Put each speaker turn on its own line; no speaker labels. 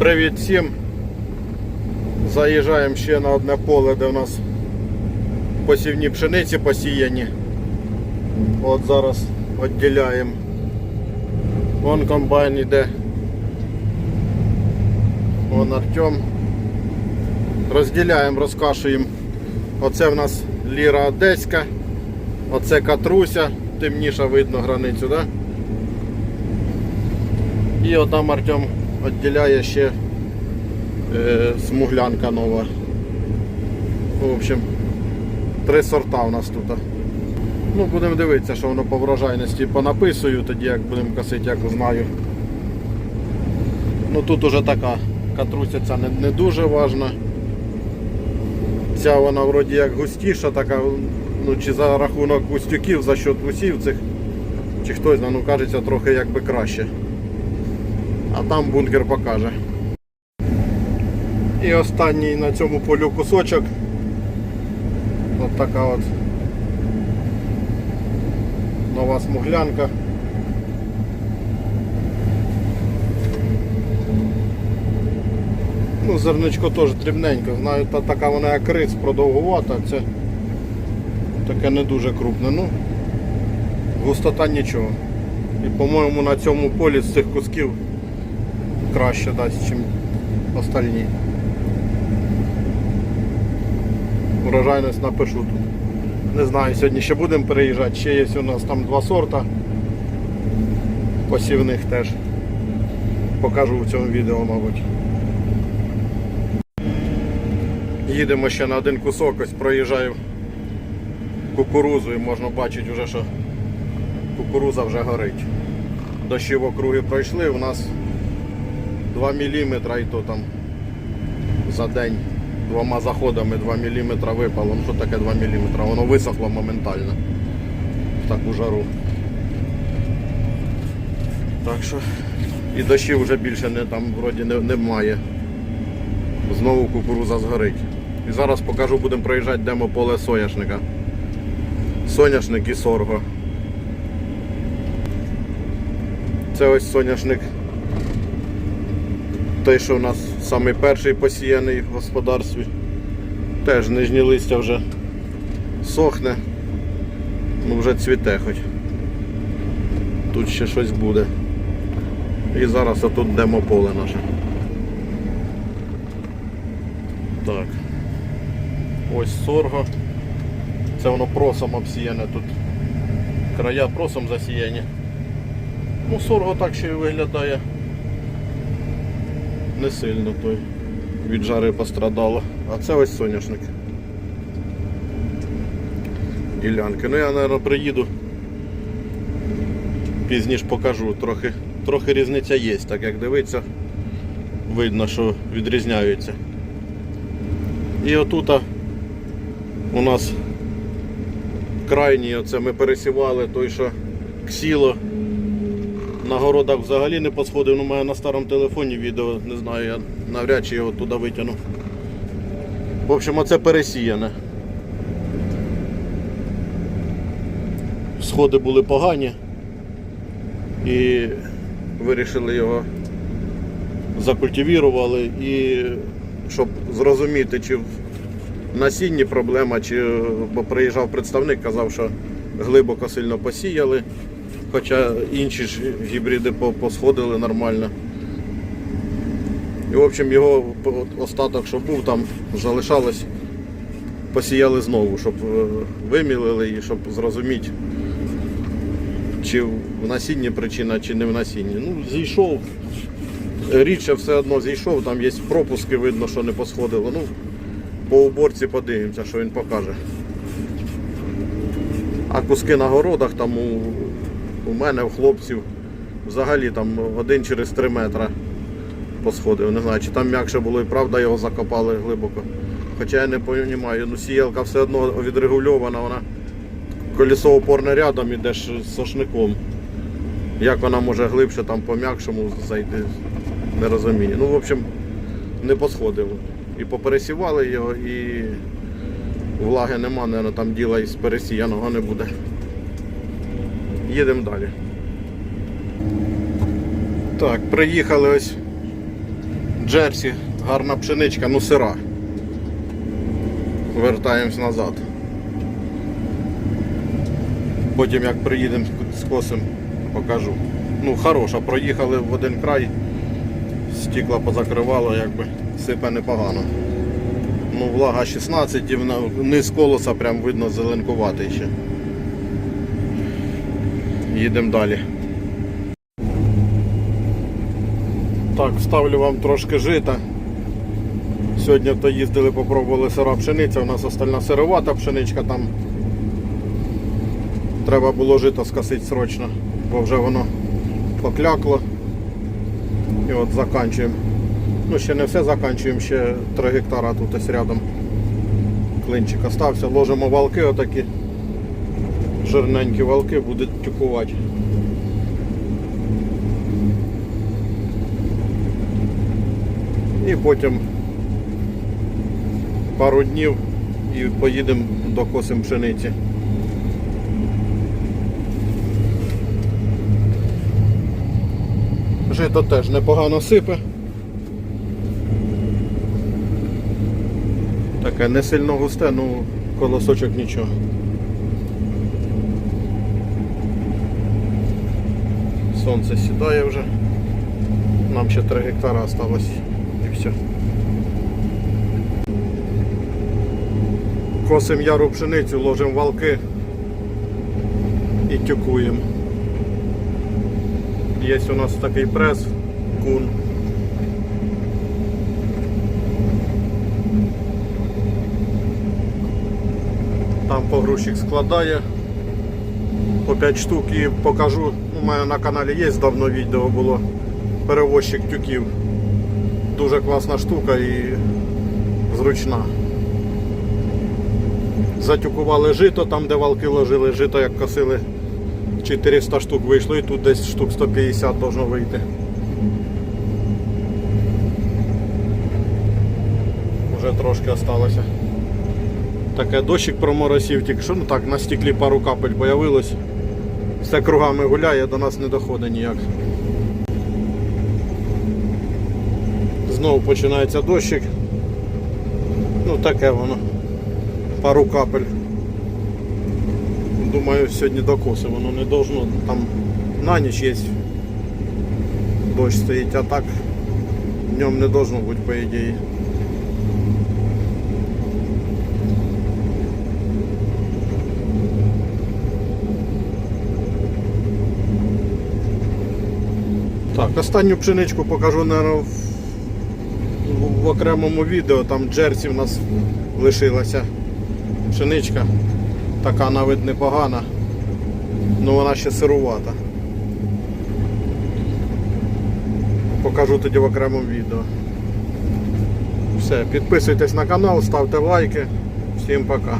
Привіт всім. Заїжджаємо ще на одне поле, де в нас посівні пшениці посіяні. От зараз відділяємо. Вон комбайн іде. Вон Артем. Розділяємо, розкашуємо. Оце в нас ліра одеська. Оце катруся. Темніша видно границю, да? І отам Артем відділяє ще е, смуглянка нова. В общем, три сорта у нас тут. Ну, будемо дивитися, що воно по врожайності понаписую, тоді як будемо косити, як знаю. Ну тут уже така катруся не, не дуже важна. Ця вона вроді як густіша, така, ну чи за рахунок густюків, за счет вусів цих, чи хтось, ну кажеться трохи якби краще. А там бункер покаже. І останній на цьому полю кусочок. От така от нова смуглянка. Ну, зерничко теж дрібненько. Знаю, та така вона як рис продовгувата, це таке не дуже крупне. Ну, густота нічого. І по-моєму на цьому полі з цих кусків краще дасть, ніж остальні. Урожайність напишу тут. Не знаю, сьогодні ще будемо переїжджати. Ще є у нас там два сорта. Посівних теж. Покажу в цьому відео, мабуть. Їдемо ще на один кусок, ось проїжджаю кукурузу і можна бачити вже, що кукуруза вже горить. Дощі в округи пройшли, у нас 2 мм і то там за день двома заходами 2 мм випало. Ну що таке 2 мм? Воно висохло моментально в таку жару. Так що і дощів вже більше не, там вроді не, немає. Знову кукуруза згорить. І зараз покажу, будемо проїжджати демо поле соняшника. Соняшник і сорго. Це ось соняшник. Той, що у нас самий перший посіяний в господарстві. Теж нижні листя вже сохне. Ну вже цвіте хоч. Тут ще щось буде. І зараз отут демо поле наше. Так. Ось сорго. Це воно просом обсіяне тут. Края просом засіяні. Ну, сорго так ще й виглядає. Не сильно той від жари пострадало. А це ось соняшник. Ділянки. Ну я, мабуть, приїду. Пізніше покажу. Трохи, трохи різниця є, так як дивиться, видно, що відрізняються. І отут у нас крайній, оце ми пересівали той, що ксіло. На городах взагалі не посходив, ну маю на старому телефоні відео, не знаю, я навряд чи його туди витягну. В общем, оце пересіяне. Сходи були погані і вирішили його закультивірували і щоб зрозуміти, чи в насінні проблема, чи бо приїжджав представник, казав, що глибоко сильно посіяли, хоча інші ж гібриди по- посходили нормально. І в общем його остаток, що був там, залишалось, посіяли знову, щоб е, вимілили і щоб зрозуміти, чи в насінні причина, чи не в насінні. Ну, зійшов. Рідше все одно зійшов, там є пропуски, видно, що не посходило. Ну, по уборці подивимося, що він покаже. А куски на городах там у, у мене, у хлопців, взагалі там один через 3 метри посходив. Не знаю, чи там м'якше було і правда його закопали глибоко. Хоча я не розумію, ну сіялка все одно відрегульована, вона колесо опорне рядом ідеш з сошником. Як вона може глибше там по м'якшому зайти, не розумію. Ну, в общем, не посходив. І попересівали його, і влаги нема, наверное, там діла із пересіяного не буде. Їдемо далі. Так, приїхали ось Джерсі, гарна пшеничка, ну сира. Вертаємось назад. Потім як приїдемо з косим, покажу. Ну, хороша, проїхали в один край, стікла позакривало, якби сипе непогано. Ну, влага 16 і вона- низ колоса прям видно зеленкуватий ще. Їдемо далі. Так, ставлю вам трошки жита. Сьогодні то їздили, попробували сира пшениця, у нас остальна сировата пшеничка там. Треба було жито скосити срочно, бо вже воно поклякло. І от заканчуємо. Ну, ще не все заканчуємо, ще 3 гектара тут ось рядом. Клинчик остався. Ложимо валки отакі. Жирненькі валки будуть тюкувати. І потім пару днів і поїдемо до косим пшениці. Жито теж непогано сипе. Таке не сильно густе, ну колосочок нічого. Сонце сідає вже. Нам ще 3 гектара осталось і все. Косим яру пшеницю, ложимо валки і тюкуємо. Є у нас такий прес, кун. Там погрузчик складає по 5 штук і покажу. У мене на каналі є давно відео було. Перевозчик тюків. Дуже класна штука і зручна. Затюкували жито, там де валки ложили, жито як косили 400 штук вийшло і тут десь штук 150 должно вийти. Вже трошки осталося. Таке дощик проморосів, тільки що ну так на стеклі пару капель появилось. Все кругами гуляє, до нас не доходить ніяк. Знову починається дощик. Ну таке воно. Пару капель. Думаю, сьогодні до коси воно не должно. Там на ніч є. Дощ стоїть, а так днем не должно бути, по ідеї. Так, останню пшеничку покажу, наверное, в, в окремому відео. Там джерсі в нас лишилася пшеничка. Така на вид непогана. Ну вона ще сирувата. Покажу тоді в окремому відео. Все, підписуйтесь на канал, ставте лайки. Всім пока.